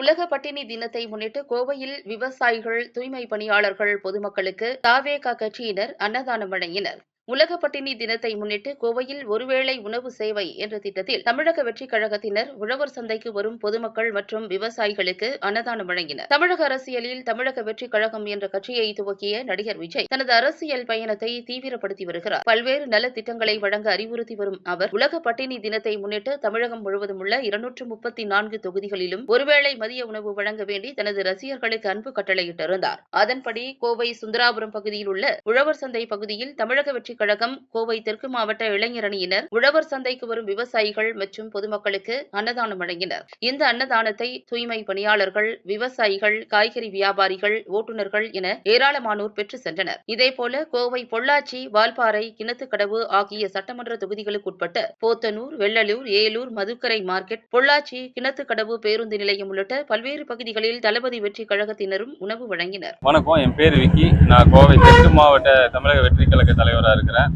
உலக பட்டினி தினத்தை முன்னிட்டு கோவையில் விவசாயிகள் தூய்மை பணியாளர்கள் பொதுமக்களுக்கு தாவேகா கட்சியினர் அன்னதானம் வழங்கினர். உலக பட்டினி தினத்தை முன்னிட்டு கோவையில் ஒருவேளை உணவு சேவை என்ற திட்டத்தில் தமிழக வெற்றிக் கழகத்தினர் உழவர் சந்தைக்கு வரும் பொதுமக்கள் மற்றும் விவசாயிகளுக்கு அன்னதானம் வழங்கினர். தமிழக அரசியலில் தமிழக வெற்றிக் கழகம் என்ற கட்சியை துவக்கிய நடிகர் விஜய் தனது அரசியல் பயணத்தை தீவிரப்படுத்தி வருகிறார். பல்வேறு நலத்திட்டங்களை வழங்க அறிவுறுத்தி வரும் அவர் உலக பட்டினி தினத்தை முன்னிட்டு தமிழகம் முழுவதும் உள்ள இருநூற்று முப்பத்தி நான்கு தொகுதிகளிலும் ஒருவேளை மதிய உணவு வழங்க வேண்டி தனது ரசிகர்களுக்கு அன்பு கட்டளையிட்டிருந்தார். அதன்படி கோவை சுந்தராபுரம் பகுதியில் உள்ள உழவர் சந்தை பகுதியில் தமிழக வெற்றி கழகம் கோவை தெற்கு மாவட்ட இளைஞர் அணியினர் உழவர் சந்தைக்கு வரும் விவசாயிகள் மற்றும் பொதுமக்களுக்கு அன்னதானம் வழங்கினர். இந்த அன்னதானத்தை தூய்மை பணியாளர்கள் விவசாயிகள் காய்கறி வியாபாரிகள் ஓட்டுநர்கள் என ஏராளமானோர் பெற்று சென்றனர். இதேபோல கோவை பொள்ளாச்சி வால்பாறை கிணத்துக்கடவு ஆகிய சட்டமன்ற தொகுதிகளுக்குட்பட்ட போத்தனூர் வெள்ளலூர் ஏலூர் மதுக்கரை மார்க்கெட் பொள்ளாச்சி கிணத்துக்கடவு பேருந்து நிலையம் உள்ளிட்ட பல்வேறு பகுதிகளில் தளபதி வெற்றி கழகத்தினரும் உணவு வழங்கினர். வணக்கம். என் பேர் விக்கி. நான் கோவை தெற்கு மாவட்ட தமிழக வெற்றி கழக தலைவராக இருக்கிறேன்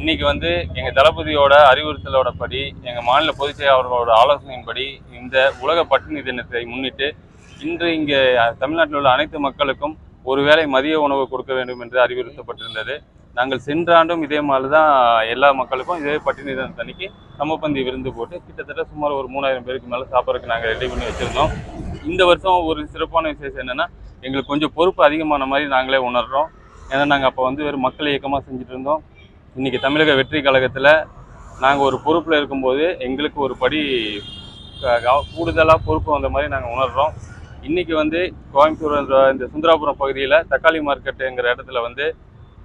இன்னைக்கு வந்து எங்கள் தளபதியோட அறிவுறுத்தலோட படி எங்கள் மாநில பொதுச் செயலாளர்களோட ஆலோசனையின்படி இந்த உலக பட்டினி தினத்தை முன்னிட்டு இன்று இங்கே தமிழ்நாட்டில் உள்ள அனைத்து மக்களுக்கும் ஒருவேளை மதிய உணவு கொடுக்க வேண்டும் என்று அறிவுறுத்தப்பட்டிருந்தது. நாங்கள் சென்ற ஆண்டும் இதே மாதிரி தான் எல்லா மக்களுக்கும் இதே பட்டினி தினத்தன்னைக்கு சமப்பந்தி விருந்து போட்டு கிட்டத்தட்ட சுமார் ஒரு மூணாயிரம் பேருக்கு மேலே சாப்பிட்றதுக்கு நாங்கள் ரெடி பண்ணி வச்சுருந்தோம். இந்த வருஷம் ஒரு சிறப்பான விசேஷம் என்னென்னா எங்களுக்கு கொஞ்சம் பொறுப்பு அதிகமான மாதிரி நாங்களே உணர்கிறோம் ஏன்னா நாங்கள் அப்போ வந்து வெறும் மக்கள் இயக்கமாக செஞ்சுட்டு இருந்தோம் இன்றைக்கி தமிழக வெற்றி கழகத்தில் நாங்கள் ஒரு பொறுப்பில் இருக்கும்போது எங்களுக்கு ஒரு படி கூடுதலாக பொறுப்பு வந்த மாதிரி நாங்கள் உணர்கிறோம் இன்றைக்கி வந்து கோயம்புத்தூர் என்ற இந்த சுந்தராபுரம் பகுதியில் தக்காளி மார்க்கெட்டுங்கிற இடத்துல வந்து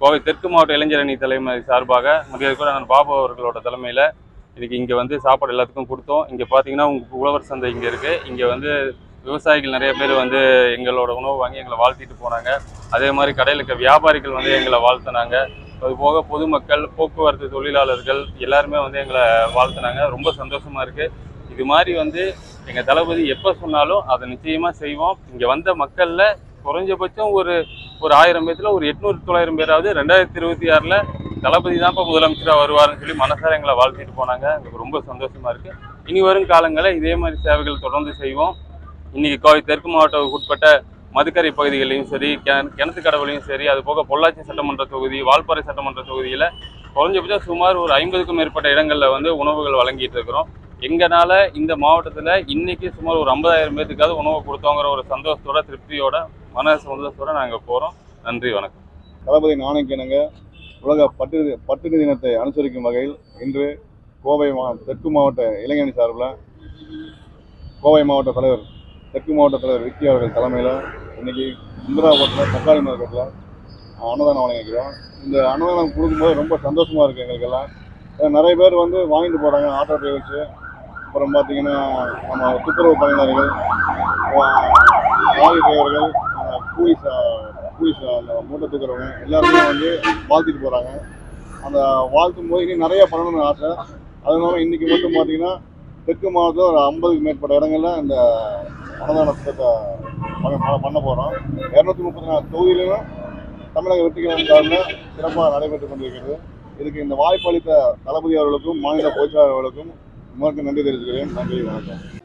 கோவை தெற்கு மாவட்ட இளைஞர் அணி தலைமை சார்பாக மரியாதைக்கூட நான் பாபு அவர்களோட தலைமையில் இன்றைக்கி இங்கே வந்து சாப்பாடு எல்லாத்துக்கும் கொடுத்தோம். இங்கே பார்த்தீங்கன்னா உங்கள் உழவர் சந்தை இங்கே இருக்குது இங்கே வந்து விவசாயிகள் நிறைய பேர் வந்து எங்களோட உணவு வாங்கி எங்களை வாழ்த்திட்டு போனாங்க. அதே மாதிரி கடையில் இருக்க வியாபாரிகள் வந்து எங்களை வாழ்த்துனாங்க. அது போக பொதுமக்கள் போக்குவரத்து தொழிலாளர்கள் எல்லாருமே வந்து எங்களை வாழ்த்துனாங்க. ரொம்ப சந்தோஷமாக இருக்குது இது மாதிரி வந்து எங்கள் தளபதி எப்போ சொன்னாலும் அதை நிச்சயமாக செய்வோம். இங்கே வந்த மக்களில் குறைஞ்சபட்சம் ஒரு ஒரு ஆயிரம் பேர்த்தில் ஒரு எட்நூறு தொள்ளாயிரம் பேராவது ரெண்டாயிரத்தி இருபத்தி ஆறில் தளபதி தான் இப்போ முதலமைச்சராக வருவார்னு சொல்லி மனசார எங்களை வாழ்த்திட்டு போனாங்க. எங்களுக்கு ரொம்ப சந்தோஷமாக இருக்குது இனி வரும் காலங்களில் இதே மாதிரி சேவைகள் தொடர்ந்து செய்வோம். இன்னைக்கு கோவை தெற்கு மாவட்டத்துக்கு உட்பட்ட மதுக்கரை பகுதிகளிலும் சரி கிணத்து கடவுளையும் சரி அது போக பொள்ளாச்சி சட்டமன்ற தொகுதி வால்பாறை சட்டமன்ற தொகுதியில் குறைஞ்சபட்சம் சுமார் ஒரு ஐம்பதுக்கும் மேற்பட்ட இடங்களில் வந்து உணவுகள் வழங்கிட்டு இருக்கிறோம். எங்கனால இந்த மாவட்டத்தில் இன்னைக்கு சுமார் ஒரு ஐம்பதாயிரம் பேருக்காவது உணவு கொடுத்தோங்கிற ஒரு சந்தோஷத்தோட திருப்தியோட மன சந்தோஷத்தோட நாங்கள் போகிறோம் நன்றி வணக்கம். தளபதி நாணயக்கிணங்க உலக பட்டு பட்டினி தினத்தை அனுசரிக்கும் வகையில் இன்று கோவை மா தெற்கு மாவட்ட இளைஞரணி சார்பில் கோவை மாவட்ட தலைவர் தெற்கு மாவட்ட தலைவர் விக்கி அவர்கள் தலைமையில் இன்றைக்கி இந்திராபுரத்தில் தக்காளி மார்க்கெட்டில் அன்னதானம் வழங்கிக்கிறோம் இந்த அன்னதானம் கொடுக்கும்போது ரொம்ப சந்தோஷமாக இருக்குது எங்களுக்கெல்லாம். நிறைய பேர் வந்து வாங்கிட்டு போகிறாங்க ஆட்டோ டிரைவர்ஸு. அப்புறம் பார்த்தீங்கன்னா நம்ம துப்புரவு பணியாளர்கள் லாரி டிரைவர்கள் போலீஸ் கூலி கூலி அந்த மூட்டை தூக்குறவங்க எல்லாருமே வந்து வாழ்த்திட்டு போகிறாங்க அந்த வாழ்த்தும் போது இன்னும் நிறைய பண்ணணும்னு ஆசை. அது இல்லாமல் இன்றைக்கி மட்டும் பார்த்தீங்கன்னா தெற்கு மாவட்டத்தில் ஒரு ஐம்பதுக்கு மேற்பட்ட இடங்களில் இந்த அன்னதானத்தை பண்ண போகிறோம் இரநூத்தி முப்பத்தி நாலு தொகுதியிலும் தமிழக வெற்றிகள் சிறப்பாக நடைபெற்று கொண்டிருக்கிறது. இதுக்கு இந்த வாய்ப்பளித்த தளபதி அவர்களுக்கும் மாநில பொதுச்செயலாளர்களுக்கும் உங்களுக்கு நன்றி தெரிவித்துக்கிறேன் நன்றி வணக்கம்.